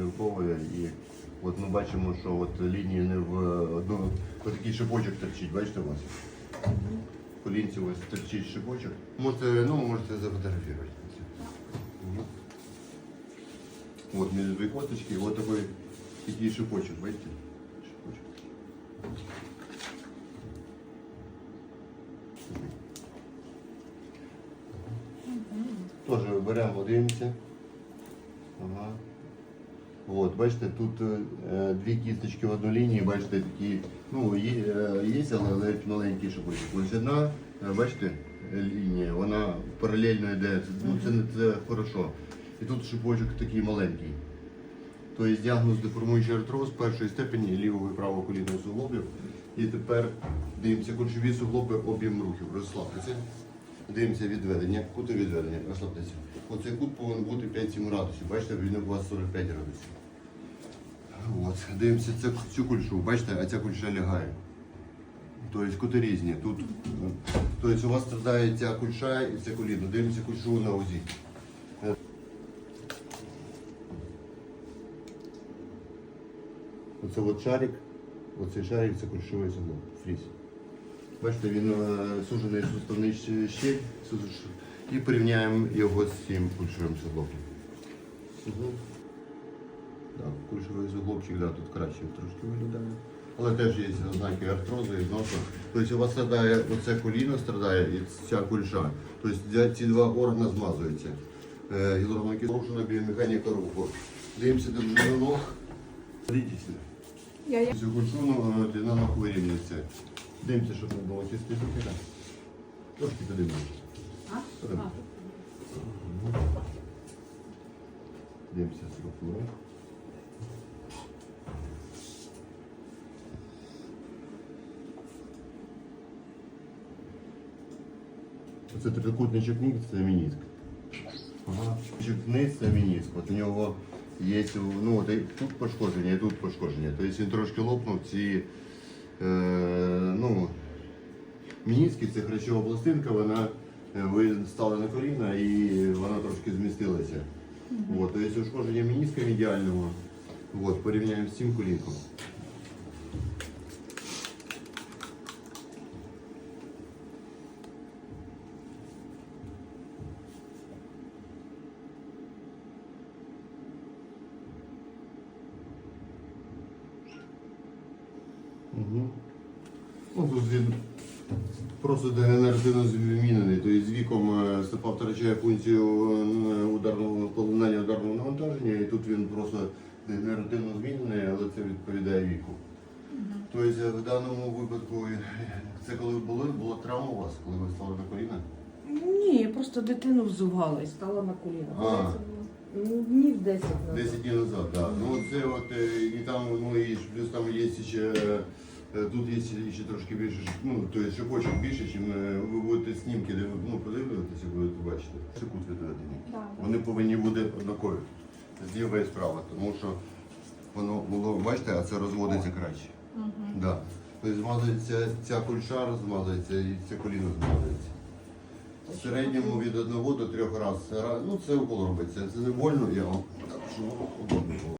розмірковує і от ми бачимо, що от лінії не в одну, такий шипочок торчить, бачите у вас? По лінці ось торчить шипочок. Можете, ну, можете зафотографувати. Мгм. Вот между две косточки, вот такой такий шипочок, бачите? Шипочок. Тоже беремо, дивимося. Ага. От, бачите, тут е, дві кісточки в одну лінії, бачите, такі, ну, є, е, є але ледь маленький шипочок. Ось одна, е, бачите, лінія, вона паралельно йде, ну, це, не- це хорошо. І тут шипочок такий маленький. Тобто діагноз деформуючий артроз першої степені лівого і правого колінного суглобів. І тепер дивимося кульшові суглоби об'єм рухів. Розслабтеся. Дивимося відведення, кути відведення, розслабтеся. Оцей кут повинен бути 5-7 градусів. Бачите, він у вас 45 градусів. От. Дивимося цю, цю кульшу. Бачите, а ця кульша лягає. Тобто кути різні. Тут, тобто у вас страдає ця кульша і це коліно. Дивимося кульшу на узі. Оце от шарик, оцей шарик це кульшовий суглоб, фріз. Бачите, він е, сужений суставний щель, і порівняємо його з цим кульшовим суглобом. Угу. Кульшовий суглобчик, да, тут краще трошки виглядає. Але теж є ознаки артрозу і зносу. Тобто у вас страдає оце коліно страдає і ця кульша. Тобто ці два органи змазуються. Е, кислот, порушена біомеханіка руху. Дивимося довжину ног. Дивіться. Я, я... Цю кульшуну е, длина ног вирівнюється. Дивимося, щоб не було чисти руки. Трошки. А? Подивимося. Дивимося структуру. Оце трикутничок ніг, це мініск. Ага. Вниз це мініск. От у нього є ну, от і тут пошкодження, і тут пошкодження. Тобто він трошки лопнув ці е, ну, мініски, це хрящова пластинка, вона е, ви стали на коліна і вона трошки змістилася. Тобто ушкодження мініска медіального. От, порівняємо з цим колінком. Угу. Ну, тут він просто дегенеративно змінений. Тобто з віком е, стопа втрачає функцію е, ударного виконання ударного навантаження, і тут він просто дегенеративно змінений, але це відповідає віку. Тобто в даному випадку, е, це коли було, була травма у вас, коли ви стали на коліна? Ні, я просто дитину взувала і стала на коліна. А. Ну, Днів 10 назад. 10 днів назад, так. Ну це от і там, ну і плюс там є ще. Е, Тут є ще трошки більше, ну, тобто шипочок більше, ніж ви будете знімки, де ви ну, подивитися, будете бачити. Це кут да. Вони повинні бути однакові. Зліва і справа, тому що воно було, бачите, а це розводиться краще. Да. Тобто змазується ця кульша, змазується і це коліно змазується. В середньому від одного до трьох разів. Ну це укол робиться. Це не больно, я вам так, щоб удобно було.